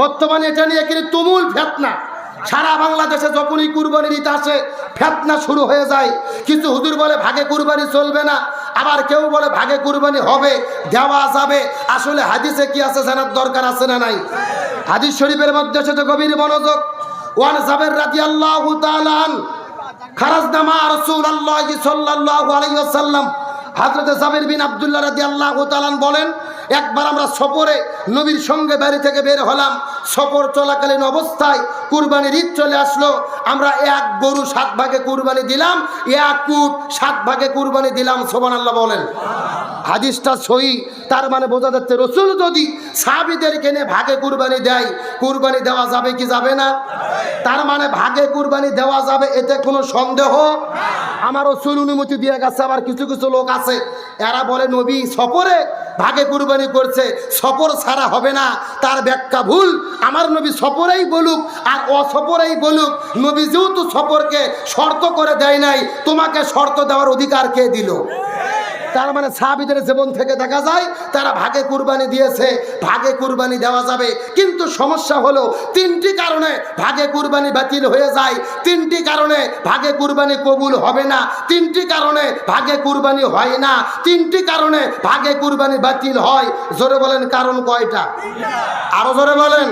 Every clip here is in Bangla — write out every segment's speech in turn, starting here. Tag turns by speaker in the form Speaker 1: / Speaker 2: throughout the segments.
Speaker 1: বর্তমানে এটা নিয়ে কিন্তু তুমুল ফেতনা। সারা বাংলাদেশে যখনই কুরবানি দিতে আসে, ফেতনা শুরু হয়ে যায়। কিছু হুজুর বলে, ভাগে কুরবানি চলবে না। আবার কেউ বলে, ভাগে কুরবানি হবে, দেওয়া যাবে। আসলে হাদিসে কি আছে জানার দরকার আছে না নাই? হাদিস শরীফের মধ্যে সেটা গভীর মনোযোগ। ওয়ান জাবের রাজি আল্লাহ খারাজনামা রসুল আল্লাহ সাল্লাহ আলাইসাল্লাম হাজরতে জাবির বিন আবদুল্লাহ রাজি আল্লাহ তালান বলেন, একবার আমরা সফরে নবীর সঙ্গে বাড়ি থেকে বের হলাম। সফর চলাকালীন অবস্থায় কুরবানির ঈদ চলে আসলো। আমরা এক গরু সাত ভাগে কুরবানি দিলাম, এক কুট সাত ভাগে কুরবানি দিলাম। সোবান আল্লাহ বলেন। হাদিসটা সহি, তার মানে বোঝা যাচ্ছে রসুল যদি সাবিদের নিয়ে ভাগে কুরবানি দেয়, কুরবানি দেওয়া যাবে কি যাবে না? তার মানে ভাগে কুরবানি দেওয়া যাবে, এতে কোনো সন্দেহ? আমার রসুল অনুমতি দিয়ে গেছে, আবার কিছু কিছু লোক আছে। এরা বলে, নবী, সফরে ভাগে কুরবানি করছে, সফর ছাড়া হবে না, তার ব্যাখ্যা ভুল। আমার নবী সফরেই বলুক আর অসফরেই বলুক, নবী যেহেতু সফরকে শর্ত করে দেয় নাই, তোমাকে শর্ত দেওয়ার অধিকার কে দিল? তার মানে সাহাবিদের জীবন থেকে দেখা যায় তারা ভাগে কুরবানি দিয়েছে, ভাগে কুরবানি দেওয়া যাবে। কিন্তু সমস্যা হলো তিনটি কারণে ভাগে কুরবানি বাতিল হয়ে যায়। তিনটি কারণে ভাগে কুরবানি কবুল হবে না। তিনটি কারণে ভাগে কুরবানি হয় না। তিনটি কারণে ভাগে কুরবানি বাতিল হয়। জোরে বলেন কারণ কয়টা? আরও জোরে বলেন।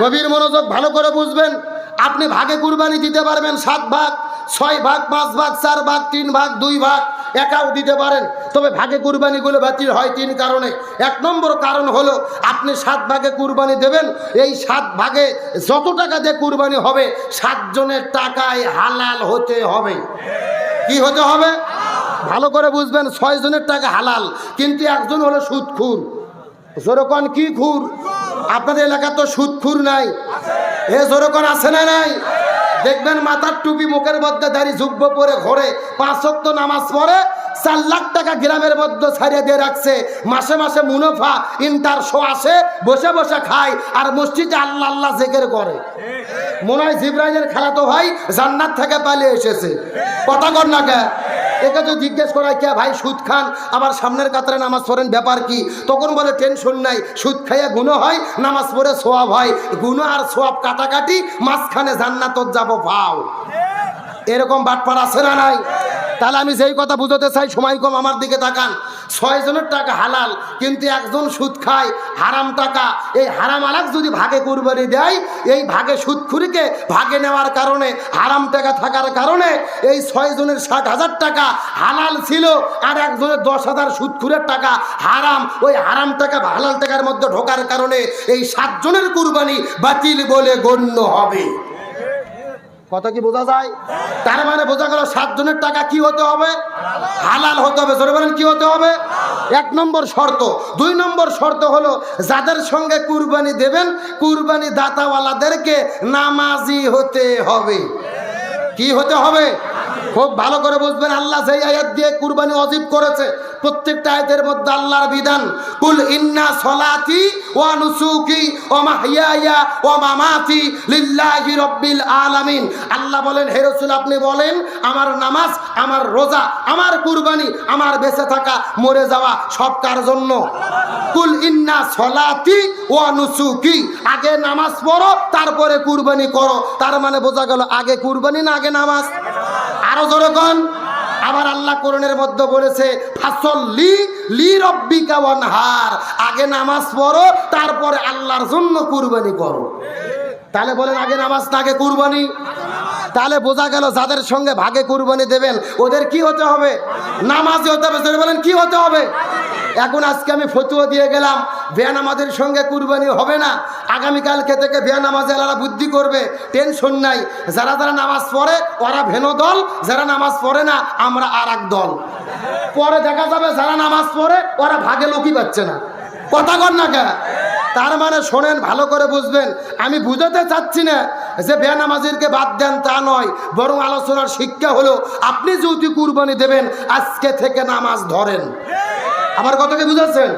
Speaker 1: গভীর মনোযোগ ভালো করে বুঝবেন। আপনি ভাগে কুরবানি দিতে পারবেন সাত ভাগ, ছয় ভাগ, পাঁচ ভাগ, চার ভাগ, তিন ভাগ, দুই ভাগ। একাও দিতে পারেন। তবে ভাগে কুরবানিগুলো বাতিল হয় তিন কারণে। এক নম্বর কারণ হলো, আপনি সাত ভাগে কুরবানি দেবেন। এই সাত ভাগে যত টাকা দিয়ে কুরবানি হবে, সাতজনের টাকায় হালাল হতে হবে। কি হতে হবে? ভালো করে বুঝবেন, ছয় জনের টাকা হালাল, কিন্তু একজন হলো সুদখুর। জোরকন কি খুর? আপনাদের এলাকা তো সুদখুর নাই। এ জোরকন আছে না নাই? দেখবেন মাথার টুপি মুখের মধ্যে দাঁড়িয়ে যুব্য পরে ঘরে। পাঁচ ওয়াক্ত নামাজ পড়ে চার লাখ টাকা গ্রামের মধ্যে ছাড়িয়ে দিয়ে রাখছে। মাসে মাসে মুনাফা, ইন্টার শো আসে, বসে বসে খায় আর মসজিদে আল্লাহ আল্লাহ জেকের করে। মনে হয় জিব্রাইলের খেলা তো ভাই জান্নাত থেকে পালিয়ে এসেছে। কথা কর না কে? একে যদি জিজ্ঞেস করা কে ভাই, সুদ খান? আমার সামনের কাতারে নামাজ পড়েন, ব্যাপার কি? তখন বলে, টেনশন নাই, সুদ খাইয়া গুণ হয়, নামাজ পড়ে সোয়াব হয়। গুণ আর সোয়াব কাটাকাটি, মাঝখানে জান্নাতত যাব, ভাও। এরকম বাটপার আছে না নাই? তাহলে আমি যেই কথা বুঝতে চাই, সময় কম আমার দিকে তাকান। ছয় জনের টাকা হালাল, কিন্তু একজন সুদ খায়, হারাম টাকা। এই হারাম আলাক যদি ভাগে কুরবানি দেয়, এই ভাগে সুদখুরিকে ভাগে নেওয়ার কারণে, হারাম টাকা থাকার কারণে, এই ছয় জনের ষাট হাজার টাকা হালাল ছিল, আর একজনের দশ হাজার সুদখুরের টাকা হারাম। ওই হারাম টাকা, হালাল টাকার মধ্যে ঢোকার কারণে এই সাতজনের কুরবানি বাতিল বলে গণ্য হবে। কথা কি বোঝা যায়? তার মানে বোঝা গেল সাতজনের টাকা কি হতে হবে? হালাল হতে হবে, জোরে বলেন কি হতে হবে? এক নম্বর শর্ত। দুই নম্বর শর্ত হলো, যাদের সঙ্গে কুরবানি দেবেন, কুরবানি দাতাওয়ালাদেরকে নামাজি হতে হবে। কি হতে হবে? খুব ভালো করে বুঝবেন, আল্লাহ সেই আয়াত দিয়ে কুরবানি অজীব করেছে, প্রত্যেকটা আয়াতের মধ্যে আল্লাহর বিধান, কুল ইন্না সলাতি ওয়া নুসুকি ওয়া মাহইয়ায়া ওয়া মামাতি লিল্লাহি রাব্বিল আলামিন। আল্লাহ বলেন, হে রাসূল, আপনি বলেন, আমার নামাজ, আমার রোজা, আমার কুরবানি, আমার বেঁচে থাকা, মরে যাওয়া সব কার জন্য? কুল ইন্না সলাতি ওয়া নুসুকি। আগে নামাজ পড়ো, তারপরে কুরবানি করো। তার মানে বোঝা গেল, আগে কুরবানি না, আগে নামাজ। আরও জোরে আবার আল্লাহ কোরআনের মধ্যে বলেছে লি ওয়ানহার। আগে নামাজ পড়ো, তারপরে আল্লাহর জন্য কুরবানি করো। তাহলে বলেন, আগে নামাজ না, আগে কুরবানি? তাহলে বোঝা গেল যাদের সঙ্গে ভাগে কুরবানি দেবেন, ওদের কি হতে হবে? নামাজি হতে হবে। বলেন, কি হতে হবে? এখন আজকে আমি ফতুয়া দিয়ে গেলাম। বেয়া নামাজের সঙ্গে কুরবানি হবে না। আগামীকালকে থেকে বেয়া নামাজে আলাদা বুদ্ধি করবে, টেনশন নাই। যারা যারা নামাজ পড়ে, ওরা ভেনো দল, যারা নামাজ পড়ে না, আমরা আর এক দল। পরে দেখা যাবে যারা নামাজ পড়ে, ওরা ভাগে লোকই পাচ্ছে না। কথা কর না কে তার মানে শোনেন, ভালো করে বুঝবেন। আমি বুঝাতে চাচ্ছি না যে বেনামাজিরকে বাদ দেন তা নয়, বরং আলোচনার শিক্ষা হলো, আপনি যদি কুরবানি দেবেন, আজকে থেকে নামাজ ধরেন। আমার কথাকে বুঝাচ্ছেন?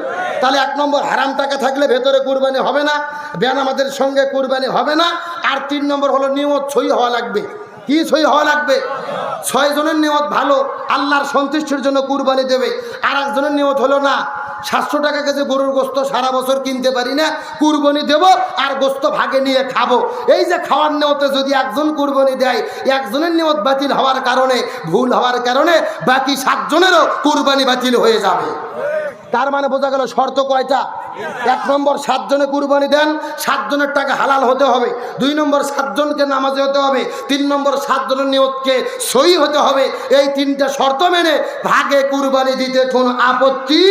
Speaker 1: তাহলে এক নম্বর হারাম টাকা থাকলে ভেতরে কুরবানি হবে না বেনামাদের সঙ্গে কুরবানি হবে না, আর তিন নম্বর হলো নিয়ত সই হওয়া লাগবে। কি সই হওয়া লাগবে? ছয় জনের নিয়ত ভালো, আল্লাহর সন্তুষ্টির জন্য কুরবানি দেবে। আর একজনের নিয়ত হলো না, সাতশো টাকা কেজি গরুর গোস্ত সারা বছর কিনতে পারি না, কুরবানি দেব আর গোস্ত ভাগে নিয়ে খাব। এই যে খাওয়ার নেওয়াতে যদি একজন কুরবানি দেয়, একজনের নিয়ত বাতিল হওয়ার কারণে, ভুল হওয়ার কারণে, বাকি সাতজনেরও কুরবানি বাতিল হয়ে যাবে। তার মানে বোঝা গেল শর্ত কয়টা? এক নম্বর সাতজনে কুরবানি দেন, সাতজনের টাকা হালাল হতে হবে। দুই নম্বর সাতজনকে নামাজে হতে হবে, তিন নম্বর সাতজনের নিয়তকে সই হতে হবে। এই তিনটা শর্ত মেনে ভাগে কুরবানি দিতে কোনো আপত্তি